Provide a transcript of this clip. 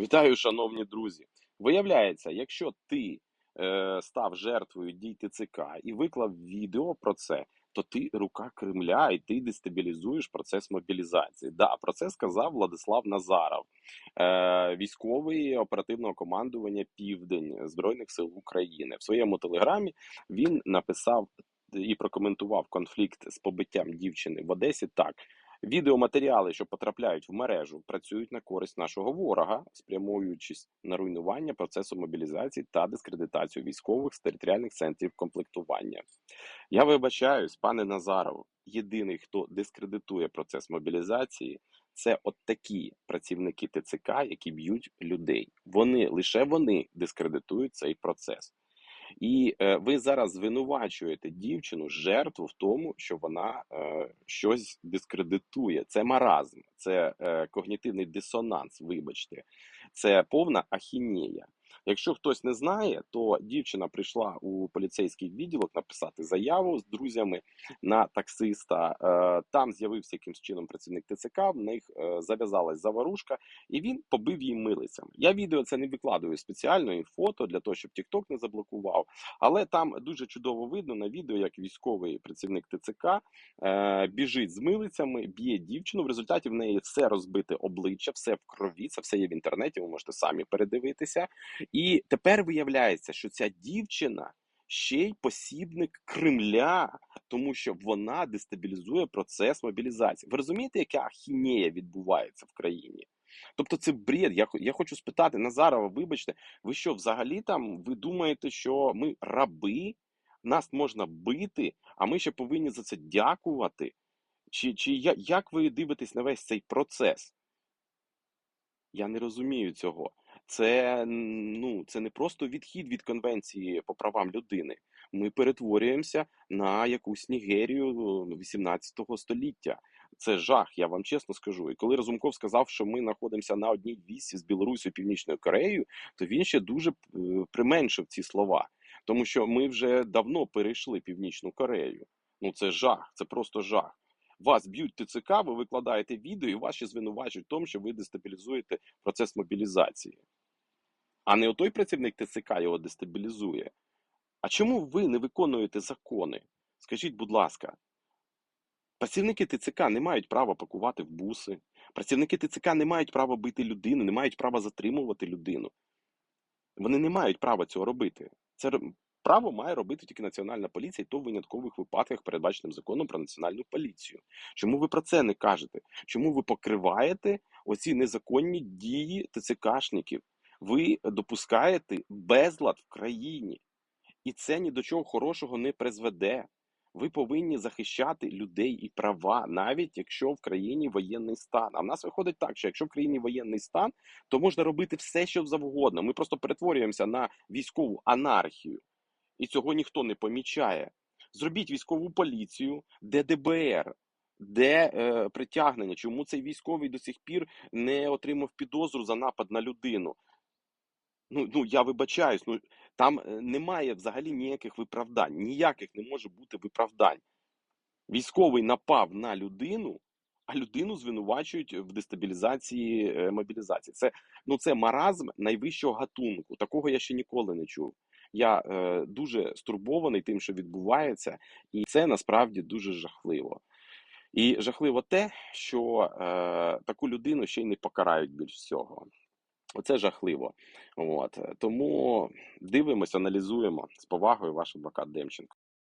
Вітаю, шановні друзі. Виявляється, якщо ти е, став жертвою дій ТЦК і виклав відео про це, то ти рука Кремля і ти дестабілізуєш процес мобілізації. Да, про це сказав Владислав Назаров, е, військовий оперативного командування Південь Збройних сил України. В своєму телеграмі він написав і прокоментував конфлікт з побиттям дівчини в Одесі так. Відеоматеріали, що потрапляють в мережу, працюють на користь нашого ворога, спрямуючись на руйнування процесу мобілізації та дискредитацію військових з територіальних центрів комплектування. Я вибачаюсь, пане Назаров. Єдиний, хто дискредитує процес мобілізації, це от такі працівники ТЦК, які б'ють людей. Вони лише вони дискредитують цей процес. І е, ви зараз звинувачуєте дівчину, жертву в тому, що вона е, щось дискредитує. Це маразм, це е, когнітивний дисонанс. Вибачте, це повна ахінея. Якщо хтось не знає, то дівчина прийшла у поліцейський відділок написати заяву з друзями на таксиста. Е, там з'явився якимсь чином працівник ТЦК. В них е, зав'язалась заварушка, і він побив її милицями. Я відео це не викладую спеціально і фото для того, щоб TikTok не заблокував. Але там дуже чудово видно на відео, як військовий працівник ТЦК е, біжить з милицями, б'є дівчину. В результаті в неї все розбите обличчя, все в крові. Це все є в інтернеті. Ви можете самі передивитися. І тепер виявляється, що ця дівчина ще й посібник Кремля, тому що вона дестабілізує процес мобілізації. Ви розумієте, яка ахінея відбувається в країні? Тобто це бред. Я я хочу спитати Назарова, вибачте, ви що взагалі там ви думаєте, що ми раби, нас можна бити, а ми ще повинні за це дякувати? Чи чи як ви дивитесь на весь цей процес? Я не розумію цього. Це ну це не просто відхід від конвенції по правам людини. Ми перетворюємося на якусь Нігерію 18 століття. Це жах, я вам чесно скажу. І коли Разумков сказав, що ми знаходимося на одній вісі з Білорусією Північною Кореєю, то він ще дуже е, применшив ці слова, тому що ми вже давно перейшли Північну Корею. Ну це жах, це просто жах. Вас б'ють ТЦК, ви викладаєте відео, і вас ще звинувачують в тому, що ви дестабілізуєте процес мобілізації. А не отой працівник ТЦК його дестабілізує. А чому ви не виконуєте закони? Скажіть, будь ласка, працівники ТЦК не мають права пакувати в буси, працівники ТЦК не мають права бити людину, не мають права затримувати людину. Вони не мають права цього робити. Це право має робити тільки Національна поліція, і то в виняткових випадках, передбаченим законом про національну поліцію. Чому ви про це не кажете? Чому ви покриваєте оці незаконні дії ТЦКшників? Ви допускаєте безлад в країні, і це ні до чого хорошого не призведе. Ви повинні захищати людей і права, навіть якщо в країні воєнний стан. А в нас виходить так, що якщо в країні воєнний стан, то можна робити все, що завгодно. Ми просто перетворюємося на військову анархію, і цього ніхто не помічає. Зробіть військову поліцію, де ДБР, де е, притягнення. Чому цей військовий до сих пір не отримав підозру за напад на людину? Ну ну я вибачаюсь, ну там е, немає взагалі ніяких виправдань, ніяких не може бути виправдань. Військовий напав на людину, а людину звинувачують в дестабілізації е, мобілізації. Це ну це маразм найвищого гатунку. Такого я ще ніколи не чув. Я е, дуже стурбований тим, що відбувається, і це насправді дуже жахливо. І жахливо те, що е, таку людину ще й не покарають більш всього. Оце жахливо. От Тому дивимося, аналізуємо з повагою ваш адвокат Демченко.